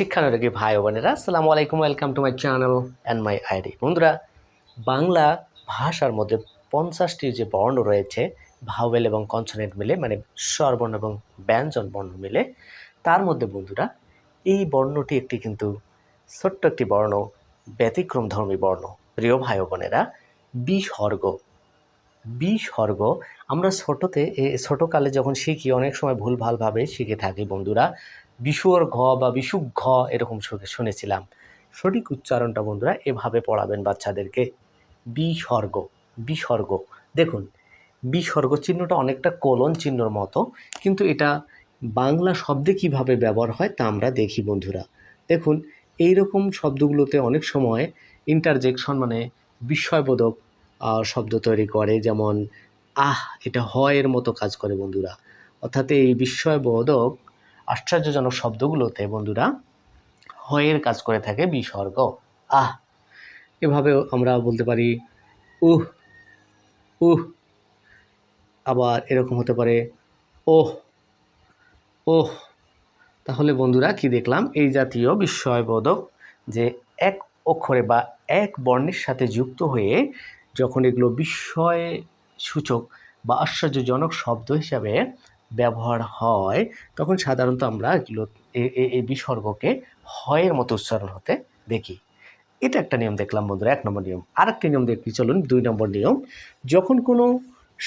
শিক্ষানুরাগী ভাই বোনেরা, আসসালামু আলাইকুম welcome to my channel and my ID বন্ধুরা, বাংলা ভাষার মধ্যে পঞ্চাশটি যে বর্ণ রয়েছে ভাওয়েল এবং কনসোনেন্ট মিলে মানে স্বরবর্ণ এবং ব্যঞ্জন বর্ণ মিলে, তার মধ্যে বন্ধুরা, এই বর্ণটি একটি কিন্তু ছোট্ট একটি বর্ণ, ব্যতিক্রম ধর্মী বর্ণ। প্রিয় ভাই বোনেরা, বিসর্গ। বিসর্গ, আমরা ছোটোতে ছোটোকালে যখন শিখি, অনেক সময় ভুলভালভাবে শিখে থাকি বন্ধুরা বিশুর ঘ বা বিশুক ঘ এরকম শুনেছিলাম। সঠিক উচ্চারণটা বন্ধুরা এভাবে পড়াবেন বাচ্চাদেরকে। বিসর্গ বিসর্গ। দেখুন, বিসর্গ চিহ্নটা অনেকটা কোলন চিহ্নর মতো, কিন্তু এটা বাংলা শব্দে কীভাবে ব্যবহার হয় তা আমরা দেখি বন্ধুরা। দেখুন এই রকম শব্দগুলোতে অনেক সময় ইন্টারজেকশন মানে বিস্ময়বোধক শব্দ তৈরি করে, যেমন, আহ, এটা হয়ের মতো কাজ করে বন্ধুরা। অর্থাৎ এই বিস্ময়বোধক আশ্চর্যজনক শব্দগুলোতে বন্ধুরা হয়ের কাজ করে থাকে বিসর্গ। আহ, এভাবেও আমরা বলতে পারি, উহ উহ। আবার এরকম হতে পারে, ওহ ওহ। তাহলে বন্ধুরা কি দেখলাম? এই জাতীয় বিস্ময়বোধক যে এক অক্ষরে বা এক বর্ণের সাথে যুক্ত হয়ে যখন এগুলো বিস্ময় সূচক বা আশ্চর্যজনক শব্দ হিসাবে ব্যবহার হয়, তখন সাধারণত আমরা এগুলো এই বিসর্গকে হয়ের মতো উচ্চারণ হতে দেখি। এটা একটা নিয়ম দেখলাম বন্ধুরা, এক নম্বর নিয়ম। আরেকটি নিয়ম দেখি, চলুন দুই নম্বর নিয়ম। যখন কোনো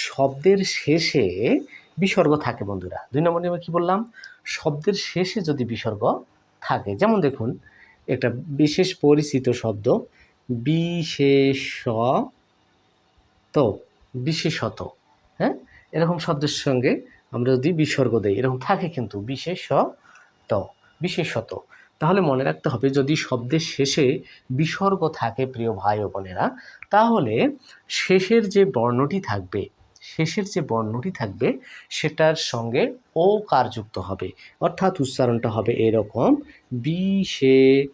শব্দের শেষে বিসর্গ থাকে বন্ধুরা, দুই নম্বর নিয়মে কি বললাম? শব্দের শেষে যদি বিসর্গ থাকে, যেমন দেখুন, একটা বিশেষ পরিচিত শব্দ, বিশেষত বিশেষত হ্যাঁ? এরকম শব্দের সঙ্গে আমরা যদি বিসর্গ দেই, এরকম থাকে কিন্তু, বিশেষত বিশেষত। তাহলে মনে রাখতে হবে, যদি শব্দের শেষে বিসর্গ থাকে, প্রিয় ভাই ও বোনেরা, তাহলে শেষের যে বর্ণটি থাকবে, শেষের যে বর্ণটি থাকবে, সেটার সঙ্গে ও কার যুক্ত হবে? অর্থাৎ উচ্চারণটা হবে এরকম, বিশেষত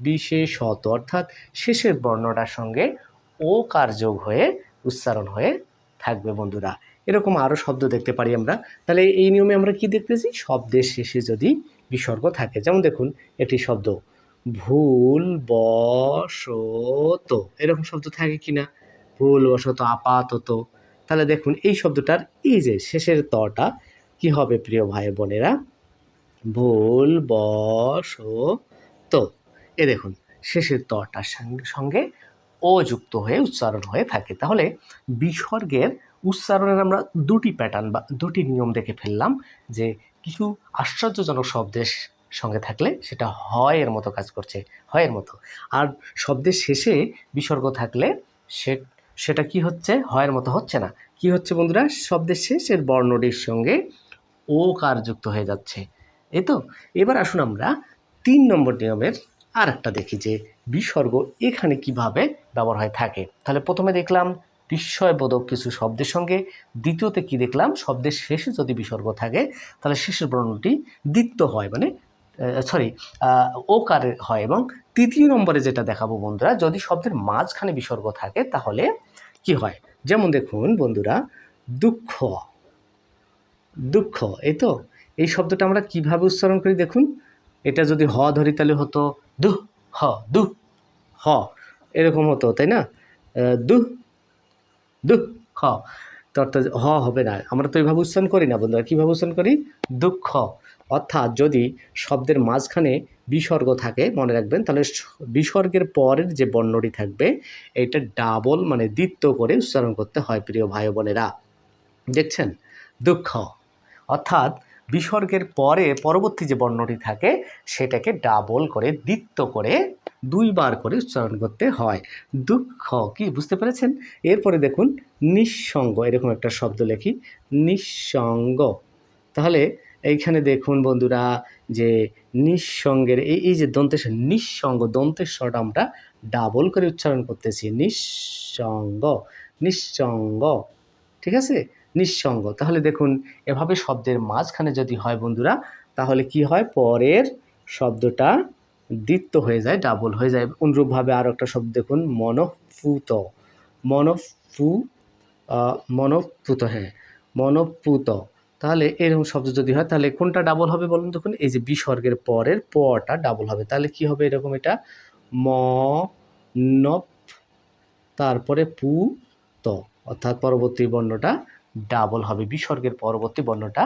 বিশেষত। অর্থাৎ শেষের বর্ণটার সঙ্গে ও কার যোগ হয়ে, উচ্চারণ হয়ে থাকবে বন্ধুরা। এরকম আরও শব্দ দেখতে পারি আমরা। তাহলে এই নিয়মে আমরা কি দেখতেছি? শব্দের শেষে যদি বিসর্গ থাকে। যেমন দেখুন, একটি শব্দ, ভুল বশত। এরকম শব্দ থাকে কি না? ভুল বশত, আপাতত। তাহলে দেখুন, এই শব্দটার এই যে শেষের তটা, কি হবে প্রিয় ভাই বোনেরা? ভুল বশত। এ দেখুন, শেষের তটার সঙ্গে সঙ্গে ও যুক্ত হয়ে, উচ্চারণ হয়ে থাকে। তাহলে বিসর্গের উচ্চারণের আমরা দুটি প্যাটার্ন বা দুটি নিয়ম দেখে ফেললাম যে কিছু আশ্চর্যজনক শব্দের সঙ্গে থাকলে সেটা হয়ের মতো কাজ করছে, হয়ের মতো। আর শব্দের শেষে বিসর্গ থাকলে সে, সেটা কি হচ্ছে? হয়ের মতো হচ্ছে না। কি হচ্ছে বন্ধুরা? শব্দের শেষের বর্ণটির সঙ্গে ও কার যুক্ত হয়ে যাচ্ছে। এই তো? এবার আসুন আমরা তিন নম্বর নিয়মের আর একটা দেখি যে বিসর্গ এখানে কীভাবে ব্যবহার হয়ে থাকে। তাহলে প্রথমে দেখলাম বিস্ময়বোধক কিছু শব্দের সঙ্গে, দ্বিতীয়তে কি দেখলাম? শব্দের শেষে যদি বিসর্গ থাকে, তাহলে শেষের বর্ণটি দ্বিত্ব হয় মানে সরি ওকার হয় এবং তৃতীয় নম্বরে যেটা দেখাবো বন্ধুরা, যদি শব্দের মাঝখানে বিসর্গ থাকে, তাহলে কি হয়? যেমন দেখুন বন্ধুরা, দুঃখ দুঃখ, এই তো? এই শব্দটা আমরা কীভাবে উচ্চারণ করি দেখুন? এটা যদি হ ধরি তাহলে হতো দু, হ দু। হ, এরকম হতো, তাই না? দু। দু, হ। তো অর্থাৎ হ হবে না। আমরা তো এইভাবে উচ্চারণ করি না, বন্ধুরা। কীভাবে উচ্চারণ করি? দুঃখ। অর্থাৎ যদি শব্দের মাঝখানে বিসর্গ থাকে, মনে রাখবেন, তাহলে বিসর্গের পরের যে বর্ণটি থাকবে, এটা ডাবল মানে দ্বিত্ব করে উচ্চারণ করতে হয়, প্রিয় ভাই বোনেরা। দেখছেন? দুঃখ। অর্থাৎ বিসর্গের পরে পরবর্তী যে বর্ণটি থাকে, সেটাকে ডাবল করে, দ্বিত্ব করে, দুইবার করে উচ্চারণ করতে হয়। দুঃখ কি, বুঝতে পেরেছেন? এরপরে দেখুন, নিঃসঙ্গ, এরকম একটা শব্দ লেখি, নিঃসঙ্গ। তাহলে এইখানে দেখুন বন্ধুরা যে নিঃসঙ্গের, এই এই যে দন্তেশ্বর, নিঃসঙ্গ, দন্তেশ্বরটা আমরা ডাবল করে উচ্চারণ করতেছি, নিঃসঙ্গ নিঃসঙ্গ। ঠিক আছে? নিঃসঙ্গ। তাহলে দেখুন এভাবে শব্দের মাঝখানে যদি হয় বন্ধুরা তাহলে কি হয়? পরের শব্দটা দ্বিত্ব হয়ে যায় ডাবল হয়ে যায়। অনুরূপভাবে আরও একটা শব্দ দেখুন মনঃপুত। মনঃপু আহ, মনঃপুত হ্যাঁ মনঃপুত। তাহলে এরকম শব্দ যদি হয় তাহলে কোনটা ডাবল হবে বলুন দেখুন? এই যে বিসর্গের পরের পটা ডাবল হবে। তাহলে কি হবে এরকম এটা? ম নপ তারপরে পু ত অর্থাৎ পরবর্তী বর্ণটা ডাবল হবে। বিসর্গের পরবর্তী বর্ণটা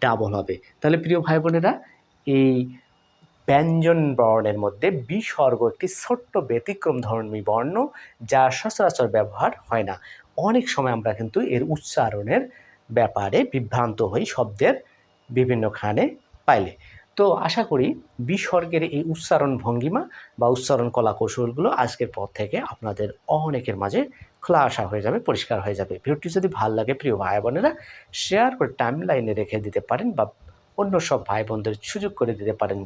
ডাবল হবে। তাহলে প্রিয় ভাই বোনেরা এই ব্যঞ্জন বর্ণের মধ্যে বিসর্গ একটি ছোট্ট ব্যতিক্রম ধর্মী বর্ণ যা সচরাচর ব্যবহার হয় না। অনেক সময় আমরা কিন্তু এর উচ্চারণের ব্যাপারে বিভ্রান্ত হই শব্দের বিভিন্ন খানে পাইলে। তো আশা করি বিসর্গের এই উচ্চারণ ভঙ্গিমা বা উচ্চারণ কলা কৌশলগুলো আজকের পর থেকে আপনাদের অনেকের মাঝে খোলা আসা হয়ে যাবে, পরিষ্কার হয়ে যাবে। ভিডিওটি যদি ভালো লাগে, প্রিয় ভাই বোনেরা শেয়ার করে টাইম লাইনে রেখে দিতে পারেন বা অন্য সব ভাই বোনদের সুযোগ করে দিতে পারেন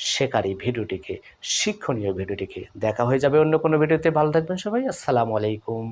শেখার এই ভিডিওটিকে, শিক্ষণীয় ভিডিওটিকে। দেখা হয়ে যাবে অন্য কোনো ভিডিওতে। ভালো থাকবেন সবাই। আসসালামু আলাইকুম।